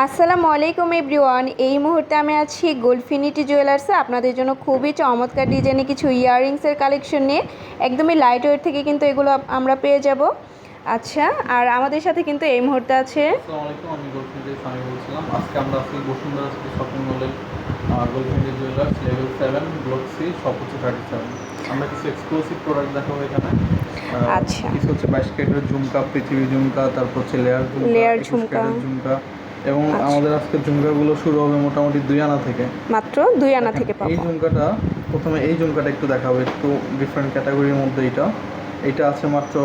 আসসালামু আলাইকুম এভরিওয়ান। এই মুহূর্তে আমি আছি গোলফিনিটি জুয়েলার্সে আপনাদের জন্য খুবই চমৎকার ডিজাইনে কিছু ইয়াররিংসের কালেকশন নিয়ে। একদমই লাইট ওয়েট থেকে কিন্তু এগুলো আমরা পেয়ে যাব। আচ্ছা আর আমাদের সাথে কিন্তু এই মুহূর্তে আছে আসসালামু আলাইকুম আমি গোলফিন্ডের স্বামী বলছিলাম। আজকে আমরা আছি বসুন্ধরা শপিং মলের গোলফিন্ডের jewellers level seven block C সব হচ্ছে থার্টি সেভেন আমরা কিছু এক্সক্লুসিভ প্রোডাক্ট দেখাবো এখানে। আচ্ছা। কিছু হচ্ছে বাইশ ক্যারেটের ঝুমকা পৃথিবী ঝুমকা তারপর হচ্ছে লেয়ার 21 ঝুমকা। ঝুমকা। এবং আচ্ছা। আমাদের আজকের ঝুমকাগুলো শুরু হবে মোটামুটি দুই আনা থেকে। মাত্র দুই আনা থেকে এই ঝুমকাটা প্রথমে এই ঝুমকাটা একটু দেখাবো একটু ডিফারেন্ট ক্যাটাগরির মধ্যে এটা এটা আছে মাত্র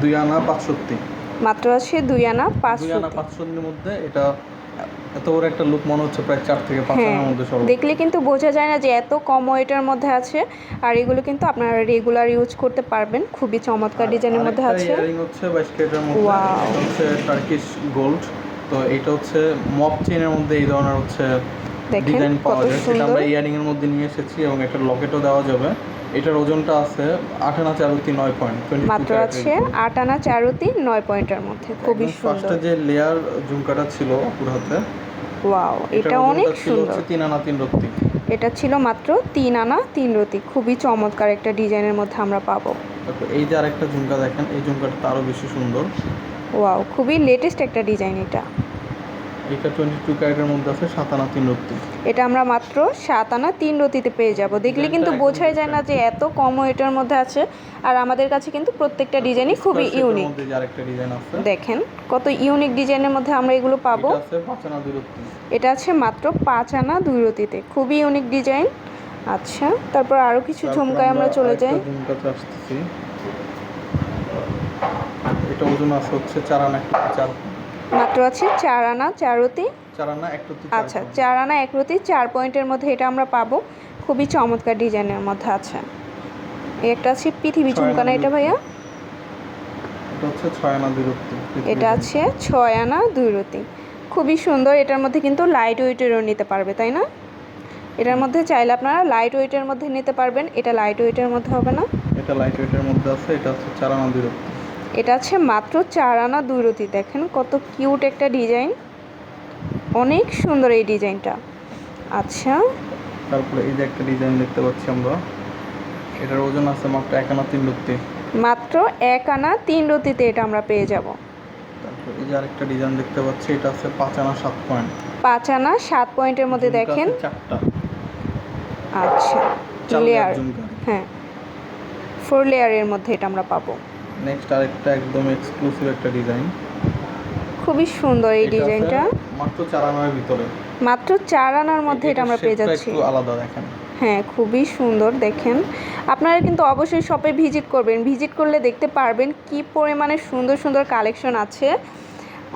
দুই আনা পাঁচষট্টি। মাত্র আছে দুই আনা দুই পাঁচশো আনা পাঁচশোর মধ্যে এটা এত বড় একটা লুক মনে হচ্ছে প্রায় চার থেকে পাঁচ হ্যাঁ আনার মধ্যে সর্ব দেখলে কিন্তু বোঝা যায় না যে এত কম ওয়েটের মধ্যে আছে আর এগুলো কিন্তু আপনারা রেগুলার ইউজ করতে পারবেন খুবই চমৎকার ডিজাইনের মধ্যে আছে। ইয়ারিং হচ্ছে বাইশ ক্যারেটের মধ্যে হচ্ছে টার্কিশ গোল্ড তো এটা হচ্ছে মপ চেনের মধ্যে এই ধরনের হচ্ছে ডিজাইন পাওয়া যায়। সেটা আমরা ইয়ারিং এর মধ্যে নিয়ে এসেছি এবং একটা লকেটও দেওয়া যাবে। এটার ওজনটা আছে আট আনা চারুতি নয় পয়েন্ট মাত্র আছে আট আনা চারুতি নয় পয়েন্টের মধ্যে। খুবই সুন্দর। ফার্স্টে যে লেয়ার ঝুমকাটা ছিল পুরো হাতে ওয়াও এটা অনেক সুন্দর। তিন আনা তিন রত্তি এটা ছিল মাত্র তিন আনা তিন রতি। খুবই চমৎকার একটা ডিজাইনের মধ্যে আমরা পাবো। এই যে আরেকটা ঝুমকা দেখেন এই ঝুমকাটা তো আরও বেশি সুন্দর। ওয়াও খুবই লেটেস্ট একটা ডিজাইন এটা। এটা টোয়েন্টি টু ক্যারেটের মধ্যে আছে সাত আনা তিন রত্তি। এটা আমরা মাত্র সাত আনা তিন রতিতে পেয়ে যাব। দেখলে কিন্তু বোঝাই যায় না যে এত কম ওয়েটের মধ্যে আছে। আর আমাদের কাছে কিন্তু প্রত্যেকটা ডিজাইনই খুবই ইউনিক মধ্যে যে আরেকটা ডিজাইন আছে। দেখেন কত ইউনিক ডিজাইনের মধ্যে আমরা এগুলো পাবো। এটা আছে মাত্র পাঁচ আনা দুই রতিতে খুবই ইউনিক ডিজাইন আচ্ছা তারপর আরও কিছু ঝুমকায় আমরা চলে যাই। এটা ওজন আছে হচ্ছে চার আনা চার মাত্র আছে চার আনা চারতি চার আনা এক আচ্ছা চার আনা এক রতি চার পয়েন্টের মধ্যে এটা আমরা পাবো। খুবই চমৎকার ডিজাইনের মধ্যে আছে। এই একটা আছে পৃথিবী ছয় ঝুমকা না আনা এটা ভাইয়া? এটা আছে ছয় আনা দুই রতি খুবই সুন্দর এটার মধ্যে কিন্তু লাইট ওয়েটেরও নিতে পারবে তাই না? এটার মধ্যে চাইলে আপনারা লাইট ওয়েটের মধ্যে নিতে পারবেন এটা লাইট ওয়েটের মধ্যে হবে না? এটা লাইট ওয়েটের মধ্যে আছে এটা হচ্ছে চার আনা দুই রত্তি। এটা আছে মাত্র চার আনা দুই রতি। দেখেন কত কিউট একটা ডিজাইন। অনেক সুন্দর এই ডিজাইনটা। আচ্ছা। তারপরে এই যে একটা ডিজাইন দেখতে পাচ্ছি আমরা। এটার ওজন আছে মাত্র এক আনা তিন রত্তি মাত্র এক আনা তিন রতিতে এটা আমরা পেয়ে যাব। তারপর এই যে আরেকটা ডিজাইন দেখতে পাচ্ছি এটা আছে পাঁচ আনা সাত পয়েন্ট। পাঁচ আনা সাত পয়েন্টের মধ্যে দেখেন। চারটা। আচ্ছা লেয়ার হ্যাঁ। ফোর লেয়ারের মধ্যে এটা আমরা পাবো। নেক্সট আরেকটা একদম এক্সক্লুসিভ একটা ডিজাইন খুবই সুন্দর এই ডিজাইনটা মাত্র চার আনার ভিতরে। মাত্র চার আনার মধ্যে এটা আমরা পেয়ে যাচ্ছি। একটু আলাদা দেখেন। হ্যাঁ খুবই সুন্দর দেখেন। আপনারা কিন্তু অবশ্যই শপে ভিজিট করবেন। ভিজিট করলে দেখতে পারবেন কি পরিমাণে সুন্দর সুন্দর কালেকশন আছে।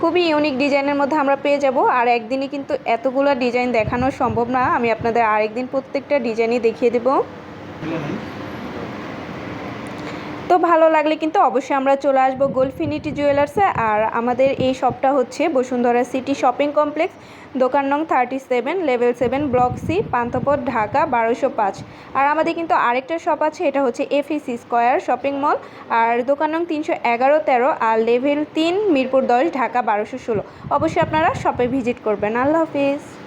খুবই ইউনিক ডিজাইনের মধ্যে আমরা পেয়ে যাব। আর একদিনই কিন্তু এতগুলো ডিজাইন দেখানো সম্ভব না। আমি আপনাদের আরেকদিন প্রত্যেকটা ডিজাইনই দেখিয়ে দেবো। তো ভালো লাগলে কিন্তু অবশ্যই আমরা চলে আসব গোলফিনিটি জুয়েলার্সে আর আমাদের এই শপটা হচ্ছে বসুন্ধরা সিটি শপিং কমপ্লেক্স দোকান নং thirty seven level seven block C Panthapath, Dhaka, বারোশো পাঁচ। আর আমাদের কিন্তু আরেকটা শপ আছে, এটা হচ্ছে এফিসি স্কোয়ার শপিং মল আর দোকান নং তিনশো এগারো তেরো, আর লেভেল তিন, মিরপুর দশ, ঢাকা, বারোশো ষোলো। অবশ্যই আপনারা শপে ভিজিট করবেন। আল্লাহ হাফিজ।